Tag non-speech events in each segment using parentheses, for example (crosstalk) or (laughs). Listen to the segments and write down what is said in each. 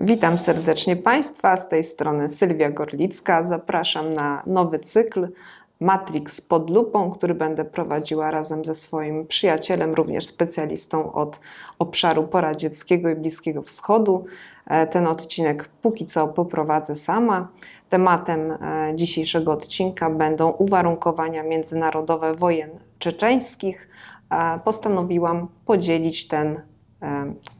Witam serdecznie Państwa, z tej strony Sylwia Gorlicka. Zapraszam na nowy cykl Matrix pod lupą, który będę prowadziła razem ze swoim przyjacielem, również specjalistą od obszaru poradzieckiego i Bliskiego Wschodu. E, Ten odcinek póki co poprowadzę sama. Tematem e, dzisiejszego odcinka będą uwarunkowania międzynarodowe wojen czeczeńskich. E, Postanowiłam podzielić ten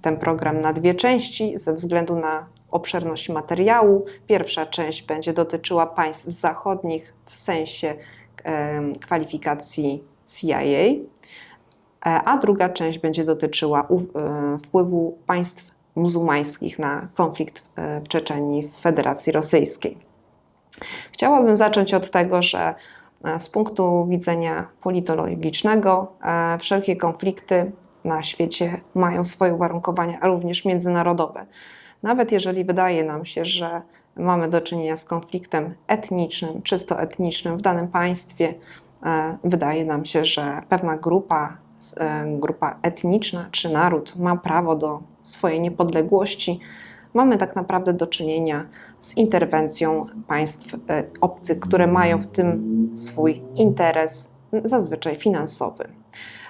ten program na dwie części ze względu na obszerność materiału. Pierwsza część będzie dotyczyła państw zachodnich w sensie kwalifikacji CIA, e, a druga część będzie dotyczyła e, wpływu państw muzułmańskich na konflikt e, w Czeczenii w Federacji Rosyjskiej. Chciałabym zacząć od tego, że z punktu widzenia politologicznego wszelkie konflikty na świecie mają swoje uwarunkowania, również międzynarodowe. Nawet jeżeli wydaje nam się, że mamy do czynienia z konfliktem etnicznym, czysto etnicznym w danym państwie, e, wydaje nam się, że pewna grupa, e, grupa etniczna czy naród ma prawo do swojej niepodległości, mamy tak naprawdę do czynienia z interwencją państw e, obcych, które mają w tym swój interes, zazwyczaj finansowy.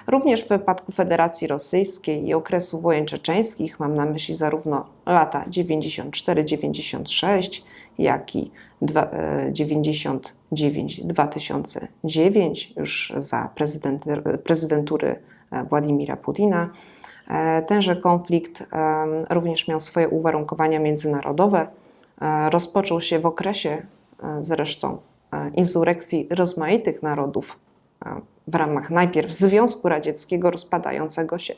Również w wypadku Federacji Rosyjskiej i okresu wojen czeczeńskich, mam na myśli zarówno lata 94-96, jak i dwa- e, 99-2009, już za prezydent- prezydentury e, Władimira Putina. E, Tenże konflikt również miał swoje uwarunkowania międzynarodowe. Rozpoczął się w okresie zresztą insurekcji rozmaitych narodów w ramach najpierw Związku Radzieckiego rozpadającego się,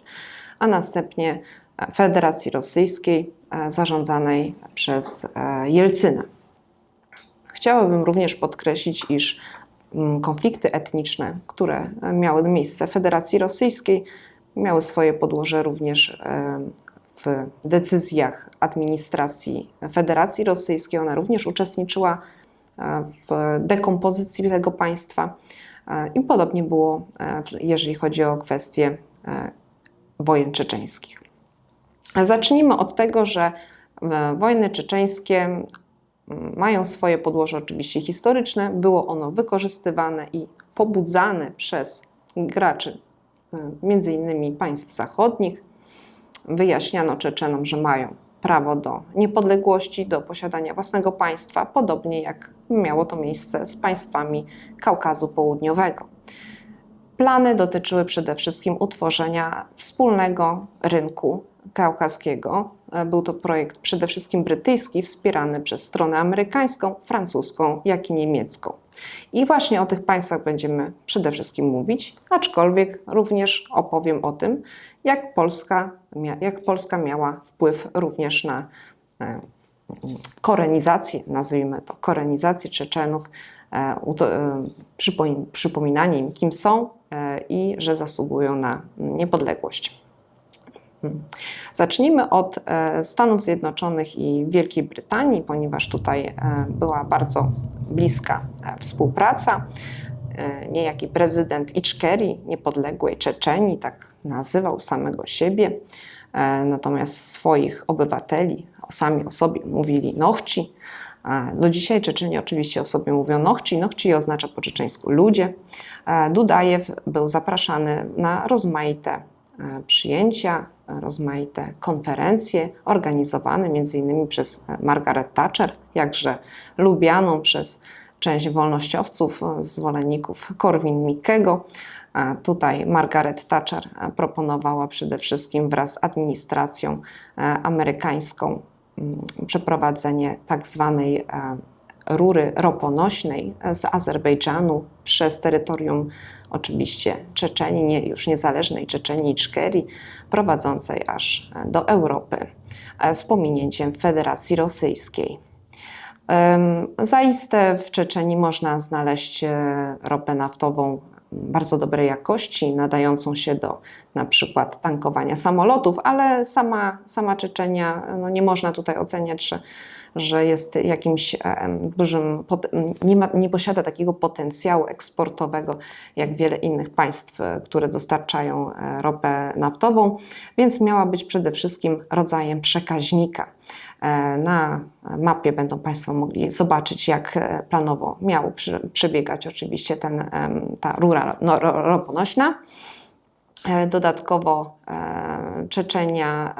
a następnie Federacji Rosyjskiej e, zarządzanej przez e, Jelcyna. Chciałabym również podkreślić, iż mm, konflikty etniczne, które miały miejsce w Federacji Rosyjskiej, miały swoje podłoże również e, w decyzjach administracji Federacji Rosyjskiej. Ona również uczestniczyła w dekompozycji tego państwa. E, I podobnie było, e, jeżeli chodzi o kwestie e, wojen czeczeńskich. Zacznijmy od tego, że wojny czeczeńskie mają swoje podłoże oczywiście historyczne. Było ono wykorzystywane i pobudzane przez graczy, między innymi państw zachodnich. Wyjaśniano Czeczenom, że mają prawo do niepodległości, do posiadania własnego państwa, podobnie jak miało to miejsce z państwami Kaukazu Południowego. Plany dotyczyły przede wszystkim utworzenia wspólnego rynku kaukaskiego. Był to projekt przede wszystkim brytyjski, wspierany przez stronę amerykańską, francuską, jak i niemiecką. I właśnie o tych państwach będziemy przede wszystkim mówić, aczkolwiek również opowiem o tym, jak Polska, jak Polska miała wpływ również na e, korenizację, nazwijmy to, korenizację Czeczenów, e, e, przypom- przypominanie im, kim są i że zasługują na niepodległość. Zacznijmy od e, Stanów Zjednoczonych i Wielkiej Brytanii, ponieważ tutaj e, była bardzo bliska e, współpraca. Niejaki prezydent Iczkeri, niepodległej Czeczenii, tak nazywał samego siebie, natomiast swoich obywateli sami o sobie mówili Nochci. Do dzisiaj Czeczeni oczywiście o sobie mówią Nochci. Nochci oznacza po czeczeńsku ludzie. Dudajew był zapraszany na rozmaite przyjęcia, rozmaite konferencje organizowane m.in. przez Margaret Thatcher, jakże lubianą przez część wolnościowców, zwolenników Korwin-Mikkego. Tutaj Margaret Thatcher proponowała przede wszystkim wraz z administracją e, amerykańską mm, przeprowadzenie tak zwanej e, rury roponośnej z Azerbejdżanu przez terytorium oczywiście Czeczenii, nie, już niezależnej Czeczenii Iczkerii, prowadzącej aż do Europy z pominięciem Federacji Rosyjskiej. Zaiste w Czeczenii można znaleźć e, ropę naftową bardzo dobrej jakości, nadającą się do na przykład tankowania samolotów, ale sama, sama Czeczenia, no nie można tutaj oceniać, że, że jest jakimś dużym, nie, ma, nie posiada takiego potencjału eksportowego jak wiele innych państw, które dostarczają e, ropę naftową, więc miała być przede wszystkim rodzajem przekaźnika. E, Na mapie będą Państwo mogli zobaczyć, jak e, planowo miał przebiegać oczywiście ten, ta rura no, ro- roponośna. Dodatkowo Czeczenia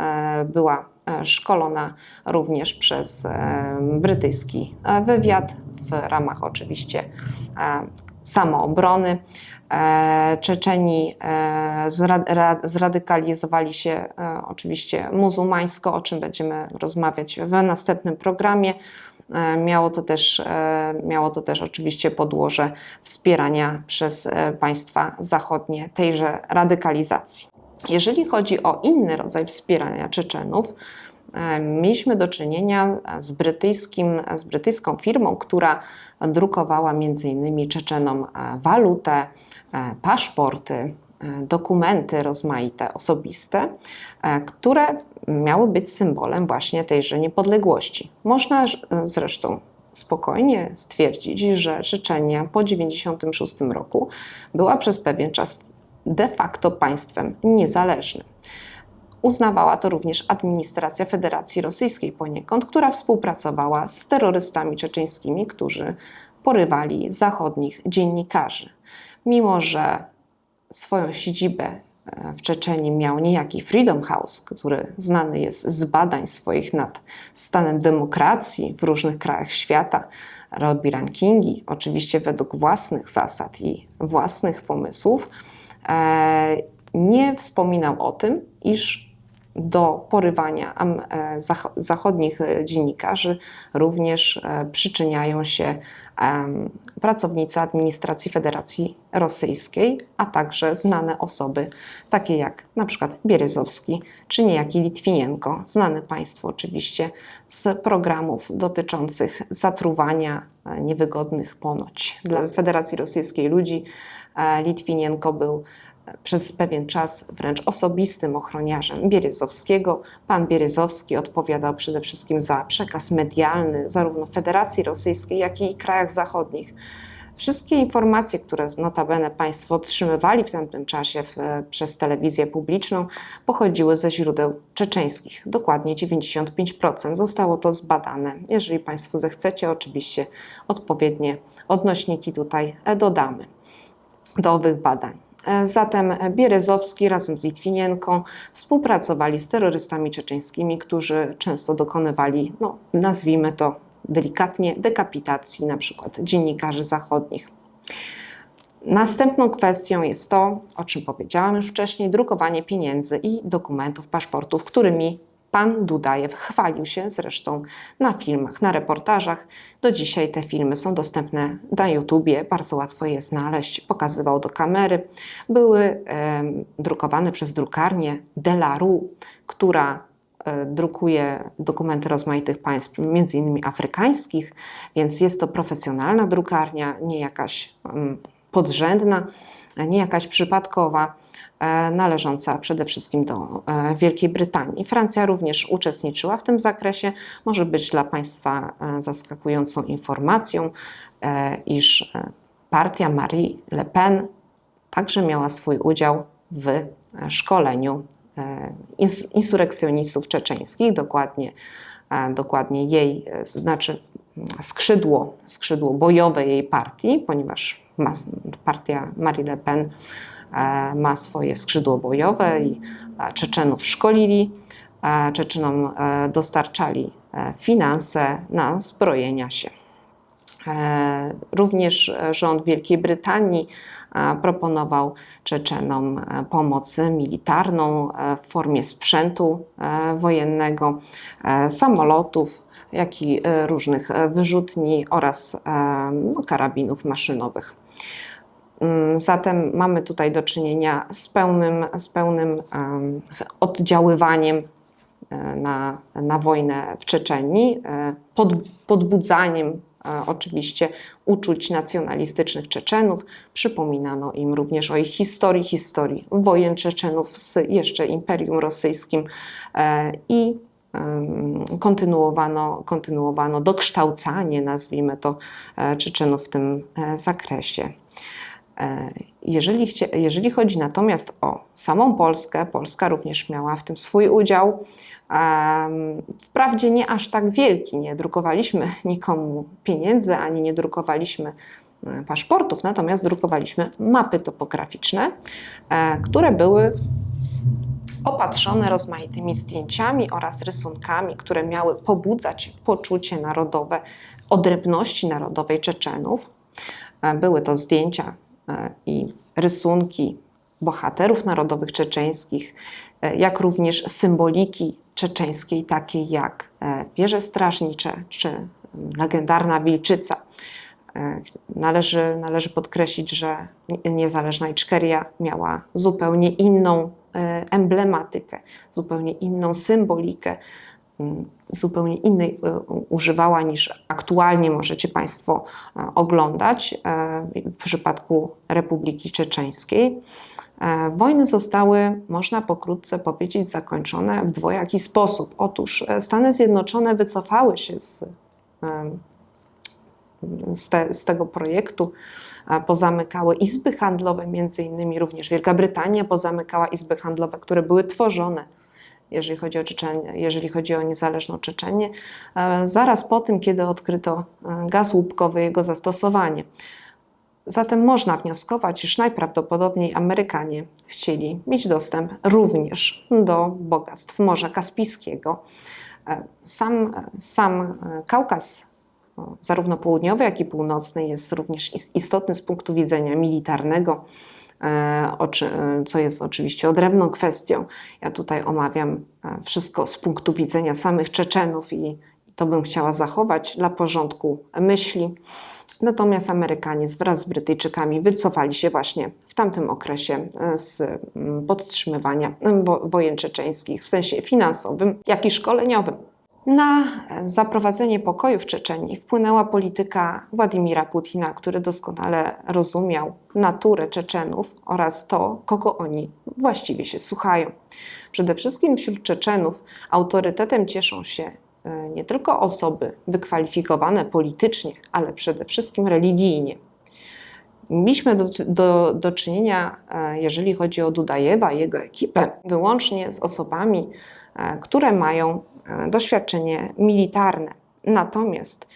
była szkolona również przez e, brytyjski e, wywiad w ramach oczywiście e, samoobrony. E, Czeczeni e, zra- ra- zradykalizowali się e, oczywiście muzułmańsko, o czym będziemy rozmawiać w następnym programie. E, Miało to, też, e, miało to też oczywiście podłoże wspierania przez e, państwa zachodnie tejże radykalizacji. Jeżeli chodzi o inny rodzaj wspierania Czeczenów, e, mieliśmy do czynienia z, brytyjskim, z brytyjską firmą, która drukowała m.in. Czeczenom e, walutę, e, paszporty, dokumenty rozmaite, osobiste, które miały być symbolem właśnie tejże niepodległości. Można zresztą spokojnie stwierdzić, że Czeczenia po 1996 roku była przez pewien czas de facto państwem niezależnym. Uznawała to również administracja Federacji Rosyjskiej poniekąd, która współpracowała z terrorystami czeczeńskimi, którzy porywali zachodnich dziennikarzy. Mimo, że swoją siedzibę e, w Czeczeniu miał niejaki Freedom House, który znany jest z badań swoich nad stanem demokracji w różnych krajach świata, robi rankingi, oczywiście według własnych zasad i własnych pomysłów, nie wspominał o tym, iż do porywania e, zach- zachodnich e, dziennikarzy również e, przyczyniają się pracownicy administracji Federacji Rosyjskiej, a także znane osoby, takie jak na przykład Bierezowski czy niejaki Litwinienko, znany Państwu oczywiście z programów dotyczących zatruwania e, niewygodnych ponoć dla Federacji Rosyjskiej ludzi. E, Litwinienko był przez pewien czas wręcz osobistym ochroniarzem Bierezowskiego. Pan Bierezowski odpowiadał przede wszystkim za przekaz medialny zarówno Federacji Rosyjskiej, jak i krajach zachodnich. Wszystkie informacje, które notabene Państwo otrzymywali w tamtym czasie w, przez telewizję publiczną, pochodziły ze źródeł czeczeńskich. Dokładnie 95% zostało to zbadane. Jeżeli Państwo zechcecie, oczywiście odpowiednie odnośniki tutaj e, dodamy do owych badań. E, Zatem Bierezowski razem z Litwinienką współpracowali z terrorystami czeczeńskimi, którzy często dokonywali, no, nazwijmy to delikatnie, dekapitacji na przykład dziennikarzy zachodnich. Następną kwestią jest to, o czym powiedziałam już wcześniej, drukowanie pieniędzy i dokumentów, paszportów, którymi pan Dudajew chwalił się zresztą na filmach, na reportażach. Do dzisiaj te filmy są dostępne na YouTubie, bardzo łatwo je znaleźć. Pokazywał do kamery. Były em, drukowane przez drukarnię Delaru, która e, drukuje dokumenty rozmaitych państw, między innymi afrykańskich, więc jest to profesjonalna drukarnia, nie jakaś em, podrzędna, nie jakaś przypadkowa, e, należąca przede wszystkim do e, Wielkiej Brytanii. Francja również uczestniczyła w tym zakresie. Może być dla Państwa e, zaskakującą informacją, e, iż e, partia Marie Le Pen także miała swój udział w e, szkoleniu e, ins- insurekcjonistów czeczeńskich, dokładnie, e, dokładnie jej, e, znaczy mm, skrzydło, skrzydło bojowe jej partii, ponieważ partia Marie Le Pen e, ma swoje skrzydło bojowe i e, Czeczenów szkolili, e, Czeczynom e, dostarczali e, finanse na zbrojenia się. E, Również e, rząd Wielkiej Brytanii e, proponował Czeczenom e, pomoc militarną e, w formie sprzętu e, wojennego, e, samolotów, jak i e, różnych e, wyrzutni oraz e, no, karabinów maszynowych. Mm, Zatem mamy tutaj do czynienia z pełnym, z pełnym em, oddziaływaniem e, na, na wojnę w Czeczenii, e, pod, podbudzaniem e, oczywiście uczuć nacjonalistycznych Czeczenów. Przypominano im również o ich historii, historii wojen Czeczenów z jeszcze Imperium Rosyjskim i kontynuowano, kontynuowano dokształcanie, nazwijmy to, Czeczenów w tym zakresie. E, Jeżeli, jeżeli chodzi natomiast o samą Polskę, Polska również miała w tym swój udział. Wprawdzie nie aż tak wielki, nie drukowaliśmy (laughs) nikomu pieniędzy, ani nie drukowaliśmy e, paszportów, natomiast drukowaliśmy mapy topograficzne, e, które były opatrzone rozmaitymi zdjęciami oraz rysunkami, które miały pobudzać poczucie narodowe, odrębności narodowej Czeczenów. Były to zdjęcia i rysunki bohaterów narodowych czeczeńskich, e, jak również symboliki czeczeńskiej, takiej jak e, wieże strażnicze czy legendarna wilczyca. E, Należy, należy podkreślić, że nie- niezależna Iczkeria miała zupełnie inną e, emblematykę, zupełnie inną symbolikę, zupełnie innej e, używała niż aktualnie możecie Państwo e, oglądać e, w przypadku Republiki Czeczeńskiej. Wojny zostały, można pokrótce powiedzieć, zakończone w dwojaki sposób. Otóż Stany Zjednoczone wycofały się z z, te, z tego projektu pozamykały izby handlowe, między innymi również Wielka Brytania pozamykała izby handlowe, które były tworzone, jeżeli chodzi o, Czeczenię, jeżeli chodzi o niezależną Czeczenię, e, zaraz po tym, kiedy odkryto e, gaz łupkowy, jego zastosowanie. Zatem można wnioskować, iż najprawdopodobniej Amerykanie chcieli mieć dostęp również do bogactw Morza Kaspijskiego. E, Sam, sam Kaukaz zarówno południowy, jak i północny jest również is- istotny z punktu widzenia militarnego, co jest oczywiście odrębną kwestią. Ja tutaj omawiam e, wszystko z punktu widzenia samych Czeczenów i to bym chciała zachować dla porządku myśli. Natomiast Amerykanie wraz z Brytyjczykami wycofali się właśnie w tamtym okresie e, z podtrzymywania wo- wojen czeczeńskich w sensie finansowym, jak i szkoleniowym. Na zaprowadzenie pokoju w Czeczenii wpłynęła polityka Władimira Putina, który doskonale rozumiał naturę Czeczenów oraz to, kogo oni właściwie się słuchają. Przede wszystkim wśród Czeczenów autorytetem cieszą się e, nie tylko osoby wykwalifikowane politycznie, ale przede wszystkim religijnie. Mieliśmy do, do, do czynienia, e, jeżeli chodzi o Dudajewa i jego ekipę, wyłącznie z osobami, e, które mają doświadczenie militarne. Natomiast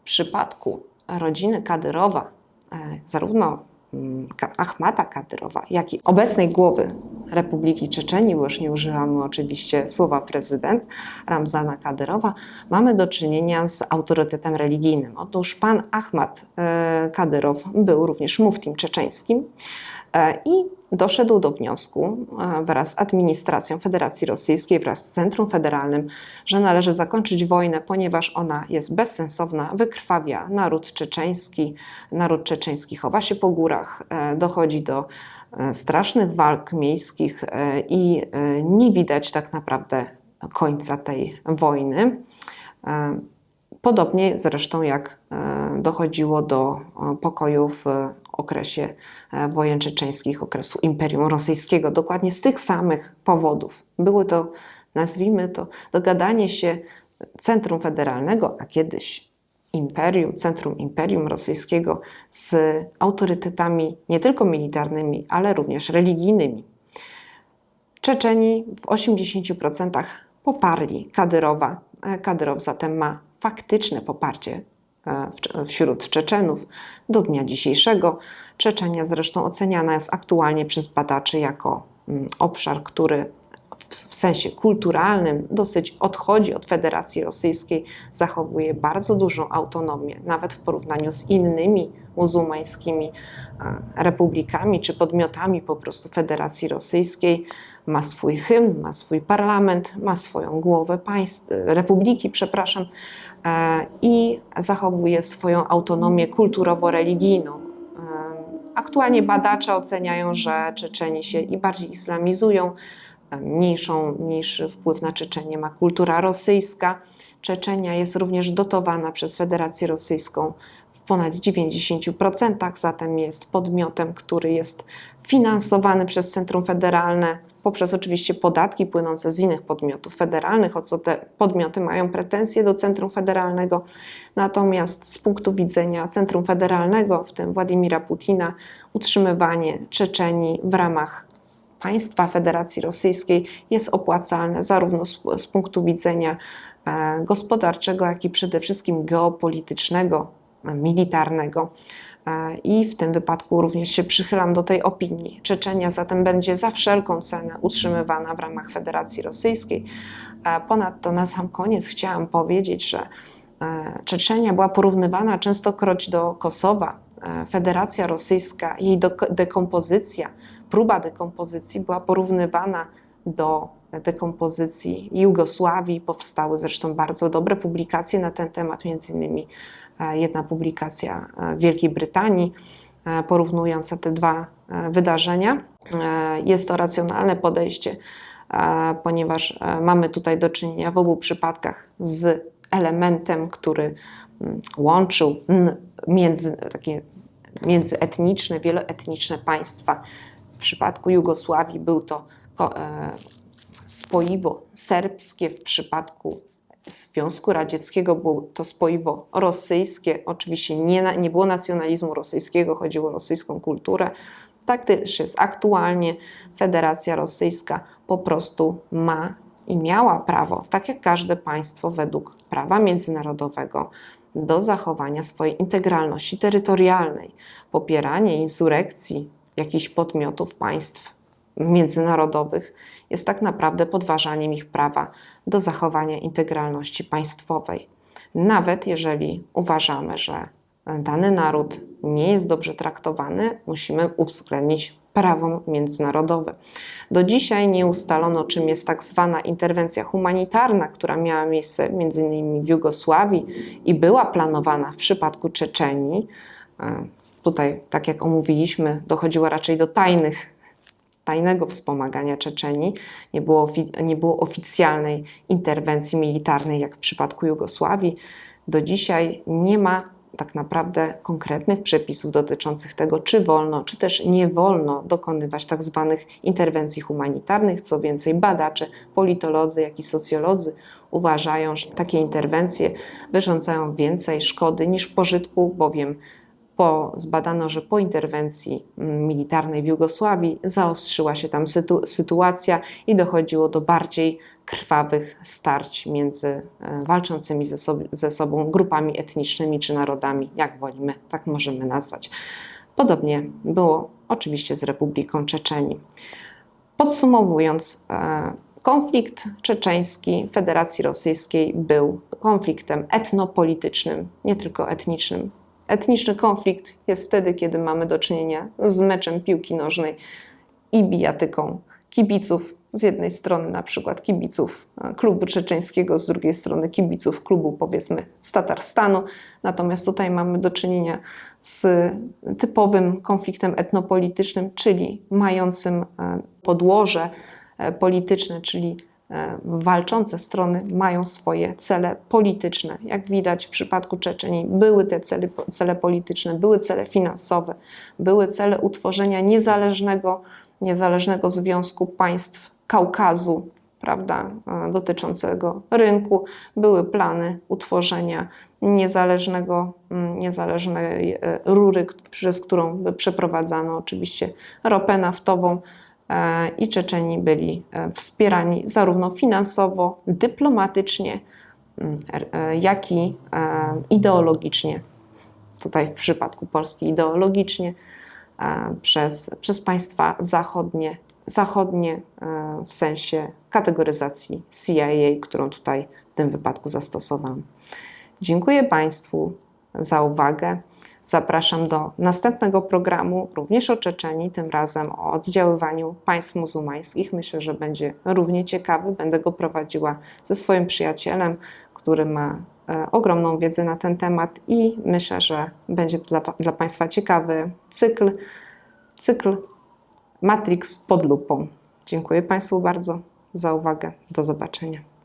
w przypadku rodziny Kadyrowa, e, zarówno mm, Ahmata Kadyrowa, jak i obecnej głowy Republiki Czeczenii, bo już nie używamy oczywiście słowa prezydent, Ramzana Kadyrowa, mamy do czynienia z autorytetem religijnym. Otóż pan Ahmad e, Kadyrow był również muftim czeczeńskim e, i doszedł do wniosku e, wraz z administracją Federacji Rosyjskiej, wraz z Centrum Federalnym, że należy zakończyć wojnę, ponieważ ona jest bezsensowna, wykrwawia naród czeczeński, naród czeczeński chowa się po górach, e, dochodzi do e, strasznych walk miejskich e, i e, nie widać tak naprawdę końca tej wojny. E, Podobnie zresztą jak e, dochodziło do e, pokoju w okresie e, wojen czeczeńskich, okresu Imperium Rosyjskiego, dokładnie z tych samych powodów. Były to, nazwijmy to, dogadanie się Centrum Federalnego, a kiedyś Imperium, Centrum Imperium Rosyjskiego z autorytetami nie tylko militarnymi, ale również religijnymi. Czeczeni w 80% poparli Kadyrowa. E, Kadyrow zatem ma faktyczne poparcie wśród Czeczenów do dnia dzisiejszego. Czeczenia zresztą oceniana jest aktualnie przez badaczy jako mm, obszar, który w, sensie kulturalnym dosyć odchodzi od Federacji Rosyjskiej, zachowuje bardzo dużą autonomię, nawet w porównaniu z innymi muzułmańskimi e, republikami czy podmiotami po prostu Federacji Rosyjskiej. Ma swój hymn, ma swój parlament, ma swoją głowę państw, e, republiki, przepraszam, e, i zachowuje swoją autonomię kulturowo-religijną. E, Aktualnie badacze oceniają, że Czeczeni się i bardziej islamizują, e, mniejszą, mniejszy wpływ na Czeczenię ma kultura rosyjska. Czeczenia jest również dotowana przez Federację Rosyjską w ponad 90%, zatem jest podmiotem, który jest finansowany przez Centrum Federalne poprzez oczywiście podatki płynące z innych podmiotów federalnych, o co te podmioty mają pretensje do Centrum Federalnego. Natomiast z punktu widzenia Centrum Federalnego, w tym Władimira Putina, utrzymywanie Czeczenii w ramach państwa Federacji Rosyjskiej jest opłacalne zarówno z, z punktu widzenia e, gospodarczego, jak i przede wszystkim geopolitycznego, militarnego. E, I w tym wypadku również się przychylam do tej opinii. Czeczenia zatem będzie za wszelką cenę utrzymywana w ramach Federacji Rosyjskiej. E, Ponadto na sam koniec chciałam powiedzieć, że e, Czeczenia była porównywana częstokroć do Kosowa. Federacja Rosyjska, jej dekompozycja, próba dekompozycji była porównywana do dekompozycji Jugosławii. Powstały zresztą bardzo dobre publikacje na ten temat, między innymi jedna publikacja e, w Wielkiej Brytanii e, porównująca te dwa e, wydarzenia. E, Jest to racjonalne podejście, e, ponieważ e, mamy tutaj do czynienia w obu przypadkach z elementem, który mm, łączył między, takie międzyetniczne, wieloetniczne państwa. W przypadku Jugosławii był to e, spoiwo serbskie, w przypadku Związku Radzieckiego było to spoiwo rosyjskie. Oczywiście nie, nie było nacjonalizmu rosyjskiego, chodziło o rosyjską kulturę. Tak też jest aktualnie. Federacja Rosyjska po prostu ma i miała prawo, tak jak każde państwo według prawa międzynarodowego, do zachowania swojej integralności terytorialnej. Popieranie insurekcji jakichś podmiotów państw międzynarodowych jest tak naprawdę podważaniem ich prawa do zachowania integralności państwowej. Nawet jeżeli uważamy, że dany naród nie jest dobrze traktowany, musimy uwzględnić prawo międzynarodowe. Do dzisiaj nie ustalono, czym jest tak zwana interwencja humanitarna, która miała miejsce m.in. w Jugosławii i była planowana w przypadku Czeczenii. E, Tutaj, tak jak omówiliśmy, dochodziło raczej do tajnych tajnego wspomagania Czeczenii, nie było, nie było oficjalnej interwencji militarnej, jak w przypadku Jugosławii. Do dzisiaj nie ma tak naprawdę konkretnych przepisów dotyczących tego, czy wolno, czy też nie wolno dokonywać tak zwanych interwencji humanitarnych. Co więcej, badacze, politolodzy, jak i socjolodzy uważają, że takie interwencje wyrządzają więcej szkody niż pożytku, bowiem po, zbadano, że po interwencji mm, militarnej w Jugosławii zaostrzyła się tam sytu, sytuacja i dochodziło do bardziej krwawych starć między e, walczącymi ze, sob, ze sobą grupami etnicznymi czy narodami, jak wolimy, tak możemy nazwać. Podobnie było oczywiście z Republiką Czeczenii. Podsumowując, e, konflikt czeczeński Federacji Rosyjskiej był konfliktem etnopolitycznym, nie tylko etnicznym. Etniczny konflikt jest wtedy, kiedy mamy do czynienia z meczem piłki nożnej i bijatyką kibiców. Z jednej strony na przykład kibiców e, klubu czeczeńskiego, z drugiej strony kibiców klubu powiedzmy z Tatarstanu. Natomiast tutaj mamy do czynienia z typowym konfliktem etnopolitycznym, czyli mającym e, podłoże e, polityczne, czyli walczące strony mają swoje cele polityczne. Jak widać w przypadku Czeczenii były te cele, cele polityczne, były cele finansowe, były cele utworzenia niezależnego, niezależnego związku państw Kaukazu, prawda, e, dotyczącego rynku, były plany utworzenia niezależnego, mm, niezależnej e, rury, przez którą by przeprowadzano oczywiście ropę naftową e, i Czeczeni byli e, wspierani zarówno finansowo, dyplomatycznie, mm, e, jak i e, ideologicznie. Tutaj w przypadku Polski ideologicznie e, przez, przez państwa zachodnie, zachodnie e, w sensie kategoryzacji CIA, którą tutaj w tym wypadku zastosowałam. Dziękuję Państwu za uwagę. Zapraszam do następnego programu, również o Czeczenii, tym razem o oddziaływaniu państw muzułmańskich. Myślę, że będzie równie ciekawy. Będę go prowadziła ze swoim przyjacielem, który ma e, ogromną wiedzę na ten temat i myślę, że będzie to dla, dla Państwa ciekawy cykl, cykl Matrix pod lupą. Dziękuję Państwu bardzo za uwagę. Do zobaczenia.